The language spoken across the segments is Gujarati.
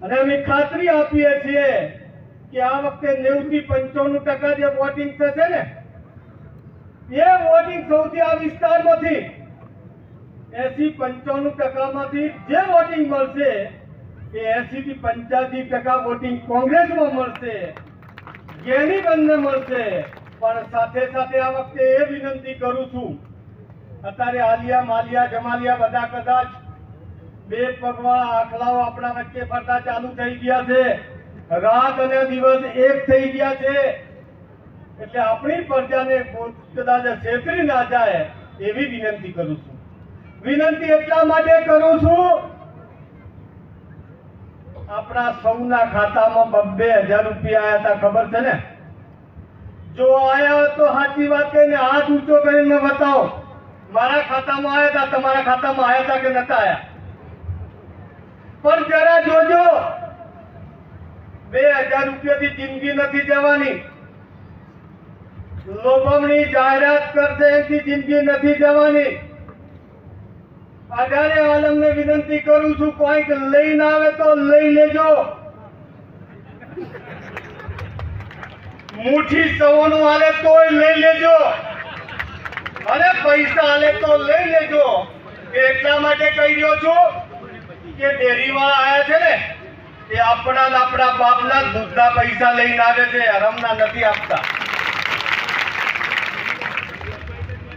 અને અમે ખાતરી આપીએ છીએ કે આ વખતે નેવું થી પંચાણું ટકા જે વોટિંગ થશે ને, એ વોટિંગ સૌથી આ વિસ્તારમાંથી એસી પંચાણું ટકામાંથી જે વોટિંગ મળશે, એ એસી થી પંચ્યાસી ટકા વોટિંગ કોંગ્રેસમાં મળશે, જેની બંને મળશે. પણ સાથે સાથે આ વખતે એ વિનંતી કરું છું, અત્યારે આલિયા માલિયા જમાલિયા બધા કદાચ બે પગમાં આખલાઓ આપણા વચ્ચે ફરતા ચાલુ થઈ ગયા છે. રાત અને દિવસ એક થઈ ગયા છે. એટલે આપણી પ્રજાને છેતરી ના જાય એવી વિનંતી કરું છું. વિનંતી એટલા માટે કરું છું, આપણા સૌના ખાતામાં બબ્બે હજાર રૂપિયા આયા હતા, ખબર છે ને? જો આયા તો સાચી વાત કહીને હાથ ઊંચો કરીને બતાવો. મારા ખાતામાં આયા હતા, તમારા ખાતામાં આયા હતા કે નતા આયા? પણ જરા જોજો. બે હજાર રૂપિયાથી જિંદગી નથી જવાની. લોભમણી જાહેરાત કરશે એથી જિંદગી નથી જવાની. અઢારે આલમને વિનંતી કરું છું, કોઈક લઈને આવે તો લઈ લેજો. મુઠી સવોનું હાલે તોય લઈ લેજો. અને પૈસા હાલે તો લઈ લેજો. એટલા માટે કહી રહ્યો છું કે ડેરીવાળા આયા છે ને, એ આપણા આપણા બાપના દૂધના પૈસા લઈને આવે છે, હરમના નથી આપતા.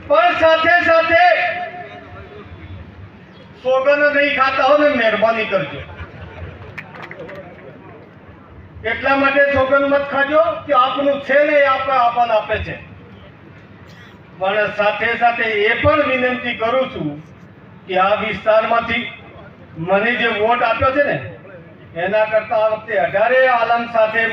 પણ સાથે સાથે સોગંદ નહીં ખાતા હો ને, મહેરબાની કરજો. એટલા માટે સોગંદ મત ખાજો કે આપનું છે ને એ આપણે આપણને આપે છે. પણ સાથે સાથે એ પણ વિનંતી કરું છું કે આ વિસ્તારમાંથી મને જે વોટ આપ્યો છે ને એના કરતા આ વખતે અઢારે આલમ સાથે